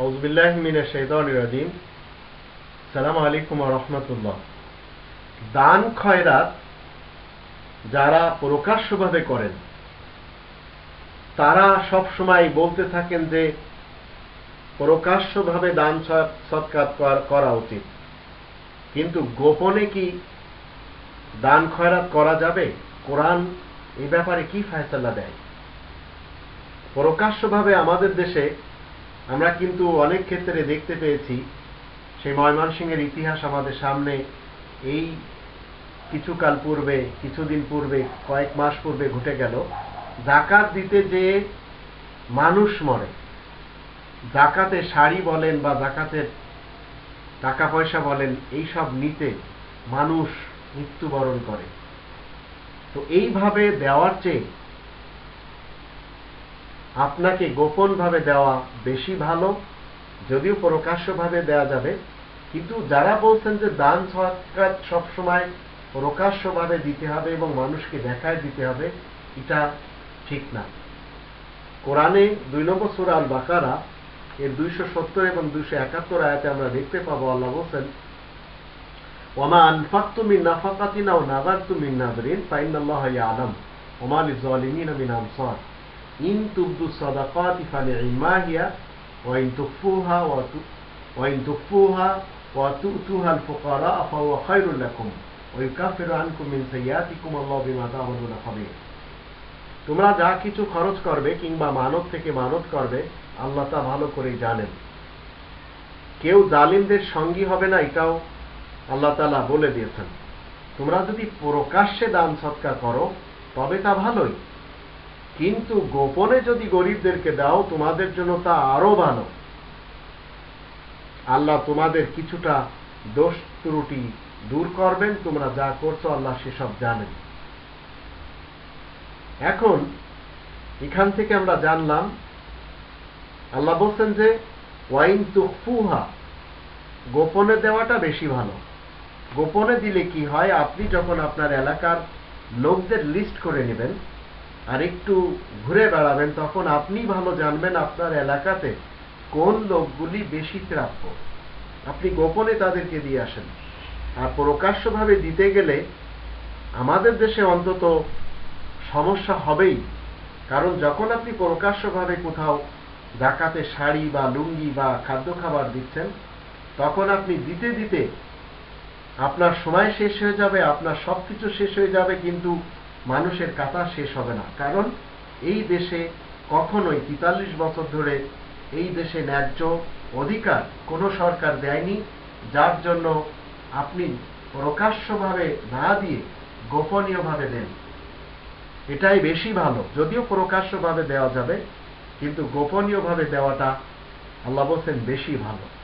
আউজবিল্লাহ মিনের শৈতান রাজিম। সালাম আলাইকুম রহমতুল্লাহ। দান খয়রাত যারা প্রকাশ্যভাবে করেন, তারা সব সময় বলতে থাকেন যে প্রকাশ্যভাবে দান সৎকার করা উচিত। কিন্তু গোপনে কি দান খয়রাত করা যাবে? কোরআন এই ব্যাপারে কি ফয়সলা দেয়? প্রকাশ্যভাবে আমাদের দেশে আমরা কিন্তু অনেক ক্ষেত্রে দেখতে পেয়েছি, সেই ময়মনসিংহের ইতিহাস আমাদের সামনে এই কিছুকাল পূর্বে, কিছুদিন পূর্বে, কয়েক মাস পূর্বে ঘটে গেল। জাকাত দিতে যে মানুষ মরে। জাকাতে শাড়ি বলেন বা জাকাতের টাকা পয়সা বলেন এই সব নিতে মানুষ মৃত্যুবরণ করে। তো এইভাবে দেওয়ার চেয়ে আপনাকে গোপনভাবে দেওয়া বেশি ভালো, যদিও প্রকাশ্যভাবে দেওয়া যাবে। কিন্তু যারা বলছেন যে দান সৎকার সবসময় প্রকাশ্যভাবে দিতে হবে এবং মানুষকে দেখায় দিতে হবে, এটা ঠিক না। কোরআনে দুই নম্বর সুরা আল বাকারা এর দুইশো সত্তর এবং দুইশো একাত্তর আয়াতে আমরা দেখতে পাবো, আল্লাহ বলছেন ওমা আনফাক্তু মিন নাফাকাতিন আও নাযারতু মিন নাযরিন ফাইনাল্লাহা ইয়ালাম ওমা লিযালিমিনা মিন আনসার। ওয়া ইন তুখফুহা ওয়া ইন তুখফুহা ওয়া তু'তুহা আল ফুকারা ফাহুয়া খায়রুল লাকুম, ওয়া ইউকাফিরু আনকুম মিন সাইয়্যাতিকুম আল্লাহু বিমা তা'মালুনা খাবীর। তোমরা যা কিছু খরচ করবে কিংবা মানব থেকে মানত করবে, আল্লাহ তা ভালো করেই জানেন। কেউ জালিমদের সঙ্গী হবে না, এটাও আল্লাহ তালা বলে দিয়েছেন। তোমরা যদি প্রকাশ্যে দান সৎকার করো, তবে তা ভালোই। কিন্তু গোপনে যদি গরিবদেরকে দাও, তোমাদের জন্য তা আরও ভালো। আল্লাহ তোমাদের কিছুটা দোষ ত্রুটি দূর করবেন, তোমরা যা করছ আল্লাহ সেসব জানেন। এখন এখান থেকে আমরা জানলাম, আল্লাহ বলছেন যে, ওয়াইন তুফুহা গোপনে দেওয়াটা বেশি ভালো। গোপনে দিলে কি হয়? আপনি যখন আপনার এলাকার লোকদের লিস্ট করে নেবেন আর একটু ঘুরে বেড়াবেন, তখন আপনি ভালো জানবেন আপনার এলাকাতে কোন লোকগুলি বেশি প্রাপ্য। আপনি গোপনে তাদেরকে দিয়ে আসেন। আর প্রকাশ্যভাবে দিতে গেলে আমাদের দেশে অন্তত সমস্যা হবেই। কারণ যখন আপনি প্রকাশ্যভাবে কোথাও ডাকাতে শাড়ি বা লুঙ্গি বা খাদ্য খাবার দিচ্ছেন, তখন আপনি দিতে দিতে আপনার সময় শেষ হয়ে যাবে, আপনার সব কিছু শেষ হয়ে যাবে, কিন্তু মানুষের কাতা শেষ হবে না। কারণ এই দেশে কখনোই তেতাল্লিশ বছর ধরে এই দেশে ন্যায্য অধিকার কোনো সরকার দেয়নি, যার জন্য আপনি প্রকাশ্যভাবে না দিয়ে গোপনীয়ভাবে দেন। এটাই বেশি ভালো। যদিও প্রকাশ্যভাবে দেওয়া যাবে, কিন্তু গোপনীয়ভাবে দেওয়াটা আল্লাহ বলছেন বেশি ভালো।